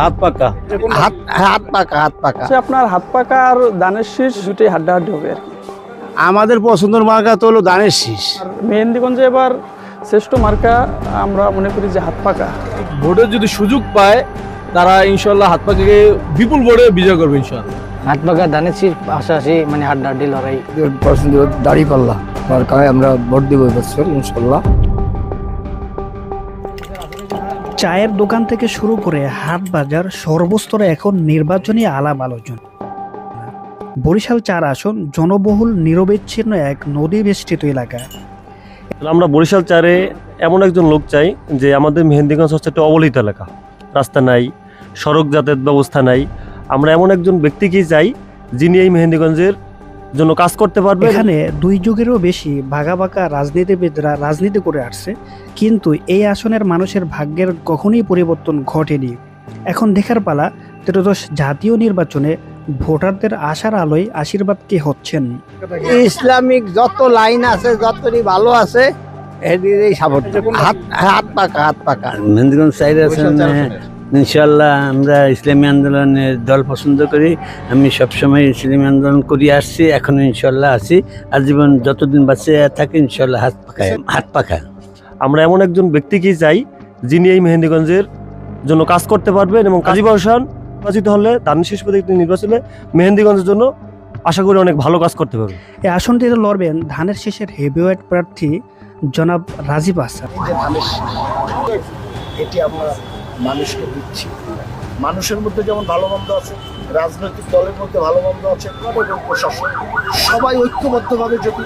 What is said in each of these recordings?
হাত পাকা। হাত হাত পাকা হাত পাকা। আপনার হাত পাকা আর দানের শীষ দুটোই হাড্ডাহাড্ডি হবে আর আমাদের পছন্দের মার্কা তো হলো দানের শীষ। মেহেন্দিগঞ্জে এবার শ্রেষ্ঠ মার্কা আমরা মনে করি যে হাত পাকা। ভোটের যদি সুযোগ পায় তারা ইনশাল্লাহ হাত পাকে বিপুল ভোটে বিজয় করবে ইনশাল্লাহ হাত পাকা ধানের শীষ পাশাপাশি মানে হাড্ডাহাড্ডি লড়াই। পছন্দ দাড়ি পাল্লা মার্কায় আমরা ভোট দিব এবছর ইনশাল্লাহ চায়ের দোকান থেকে শুরু করে হাট বাজার সর্বস্তরে এখন নির্বাচনী আলাপ আলোচনা। বরিশাল চার আসন জনবহুল নিরবিচ্ছিন্ন এক নদী বেষ্টিত এলাকা। আমরা বরিশাল চারে এমন একজন লোক চাই যে আমাদের মেহেন্দিগঞ্জ হচ্ছে একটা অবলিত এলাকা। রাস্তা নাই, সড়ক যাতায়াত ব্যবস্থা নাই। আমরা এমন একজন ব্যক্তিকেই চাই যিনি এই মেহেন্দিগঞ্জের জন্য কাজ করতে পারবে? এখানে দুই যুগেরও বেশি ভাগা ভাগা রাজনীতিবিদরা রাজনীতি করে আসছে কিন্তু এই আসনের মানুষের ভাগ্যের কখনোই পরিবর্তন ঘটেনি। এখন দেখার পালা ত্রয়োদশ জাতীয় নির্বাচনে ভোটারদের আশার আলোয় আশীর্বাদ কে হচ্ছেন? ইসলামিক যত লাইন আছে যতই ভালো আছে এদিকেই সাপোর্ট হাত হাত পাকা হাত পাকা। মেহেন্দিগঞ্জ সাইড আছেন ইনশাল্লাহ আমরা ইসলামী আন্দোলনের দল পছন্দ করি। আমি সবসময় ইসলামী আন্দোলন করে আসছি এখনও ইনশাল্লাহ আছি। আজীবন যতদিন বাঁচে থাকি ইনশাল্লাহ হাত পাকা হাত পাকা আমরা এমন একজন ব্যক্তিকেই চাই যিনি এই মেহেন্দিগঞ্জের জন্য কাজ করতে পারবেন এবং কাজী বাহসান নির্বাচিত হলে তার শেষ পর্যন্ত নির্বাচনে মেহেন্দিগঞ্জের জন্য আশা করি অনেক ভালো কাজ করতে পারবে এই আসনটিতে লড়বেন ধানের শেষের হেভিওয়েট প্রার্থী জনাব রাজীব আসাদ। এটি আমরা মানুষকে দিচ্ছি। মানুষের মধ্যে যেমন ভালো মন্দ আছে রাজনৈতিক দলের মধ্যে ভালো মন্দ আছে এবং প্রশাসন। সবাই ঐক্যবদ্ধভাবে যদি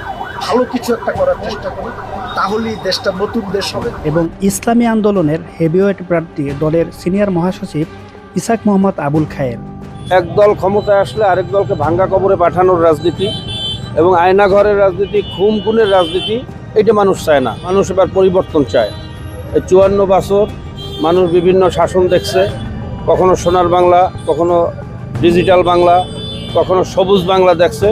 ভালো কিছু একটা করার চেষ্টা করে তাহলেই দেশটা নতুন দেশ হবে। এবং ইসলামী আন্দোলনের হেভিওয়েট প্রার্থী দলের সিনিয়র মহাসচিব ইসাক মোহাম্মদ আবুল খায়ের। এক দল ক্ষমতায় আসলে আরেক দলকে ভাঙ্গা কবরে পাঠানোর রাজনীতি এবং আয়না ঘরের রাজনীতি খুম খুনের রাজনীতি এটা মানুষ চায় না। মানুষ এবার পরিবর্তন চায়। এই চুয়ান্ন বছর মানুষ বিভিন্ন শাসন দেখছে। কখনো সোনার বাংলা কখনো ডিজিটাল বাংলা কখনো সবুজ বাংলা দেখছে।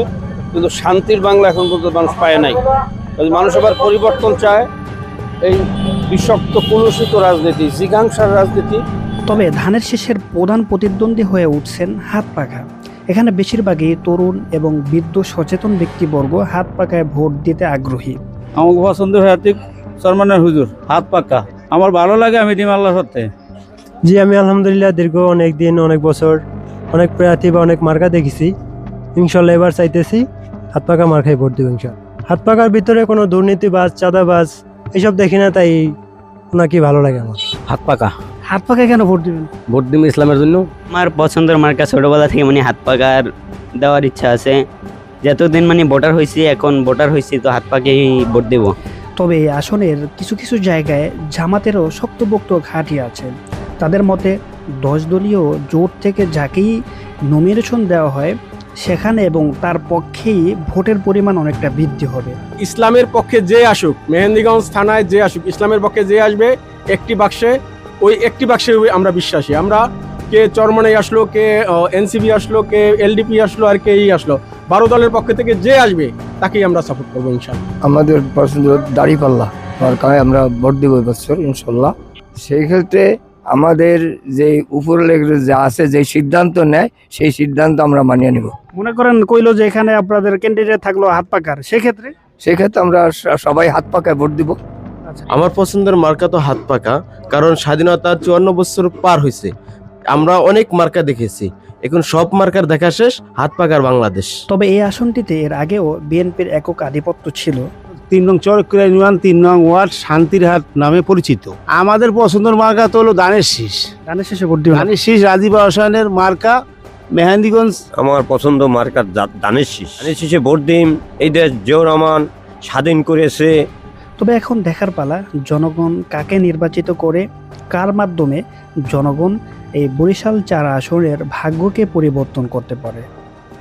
কিন্তু শান্তির বাংলা এখন পর্যন্ত মানুষ পায় নাই। মানুষ আবার পরিবর্তন চায়। এই বিষাক্ত কলুষিত রাজনীতি জিঘাংসার রাজনীতি। তবে ধানের শেষের প্রধান প্রতিদ্বন্দ্বী হয়ে উঠছেন হাত পাখা এখানে বেশিরভাগই তরুণ এবং বৃদ্ধ সচেতন ব্যক্তিবর্গ হাত পাকায় ভোট দিতে আগ্রহী। আমার পছন্দ হাতিক সরমানের হুজুর হাত পাকা আমার ভালো লাগে আমি দিম আল্লাহ সত্যি জি আমি আলহামদুলিল্লাহ দীর্ঘ অনেক দিন অনেক বছর অনেক প্রার্থী বা অনেক মার্কা দেখেছি। ইনশাল্লাহ এবার চাইতেছি হাত পাকা মার্কায় ভোট দেবো ইনশাল্লাহ। হাত পাকার ভিতরে কোনো দুর্নীতিবাজ চাঁদাবাজ এসব দেখি না তাই ওনাকে ভালো লাগে আমার। হাত পাকা। হাত পাকায় কেন ভোট দিবেন? ভোট দিম ইসলামের জন্য? আমার পছন্দের মার্কা ছোটবেলা থেকে মানে হাত পাকার দেওয়ার ইচ্ছা আছে। যতদিন মানে ভোটার হয়েছি এখন ভোটার হয়েছি তো হাত পাকেই ভোট দেবো। তবে এই আসনের কিছু কিছু জায়গায় জামাতেরও শক্তপোক্ত ঘাঁটি আছে। তাদের মতে, দশ দলীয় জোট থেকে যাকেই নমিনেশন দেওয়া হয়, সেখানে এবং তার পক্ষেই ভোটের পরিমাণ অনেকটা বৃদ্ধি হবে। ইসলামের পক্ষে যে আসুক, মেহেন্দিগঞ্জ থানায় যে আসুক, ইসলামের পক্ষে যে আসবে, একটি বাক্সে, ওই একটি বাক্সে আমরা বিশ্বাসী। আমরা কে চরমনাই আসলো কে এনসিবি আসলো কে এলডিপি আসলো আর কে ই আসলো। বারো দলের পক্ষ থেকে যে আসবে তাকেই আমরা সাপোর্ট করব ইনশাল্লাহ আমাদের পছন্দ দাড়ি পাল্লা মার্কায় আমরা ভোট দিব এবছর ইনশাল্লাহ সেই ক্ষেত্রে আমাদের যে উপর যা আছে যে সিদ্ধান্ত নেয় সেই সিদ্ধান্ত আমরা মানিয়ে নিব। মনে করেন কইলো যে এখানে আপনাদের ক্যান্ডিডেট থাকল হাত পাকার সেক্ষেত্রে? সেক্ষেত্রে আমরা সবাই হাত পাকায় ভোট দিব। আমার পছন্দের মার্কা তো হাত পাকা কারণ স্বাধীনতা চুয়ান্ন বছর পার হয়েছে আমরা অনেক মার্কা দেখেছি। এখন সব মার্কার দেখা শেষ হাত পাকার বাংলাদেশ। তবে এই আসনটিতে এর আগেও বিএনপির একক আধিপত্য ছিল। তিন নং চরকুরা ইউনিয়ন তিন নং ওয়ার্ড শান্তির হাট নামে পরিচিত। আমাদের পছন্দের মার্কা তো হলো দানের শীষ। গানের শেষে ভোট দিবেন দানের শীষ রাজীব হোসেনের মার্কা মেহেন্দিগঞ্জ। আমার পছন্দ মার্কার দানের শীষ। দানের শীষে ভোট দিন এই দেশ জিয়া রহমান স্বাধীন করেছে। তবে এখন দেখার পালা জনগণ কাকে নির্বাচিত করে কার মাধ্যমে জনগণ এই বরিশাল চার আসনের ভাগ্যকে পরিবর্তন করতে পারে?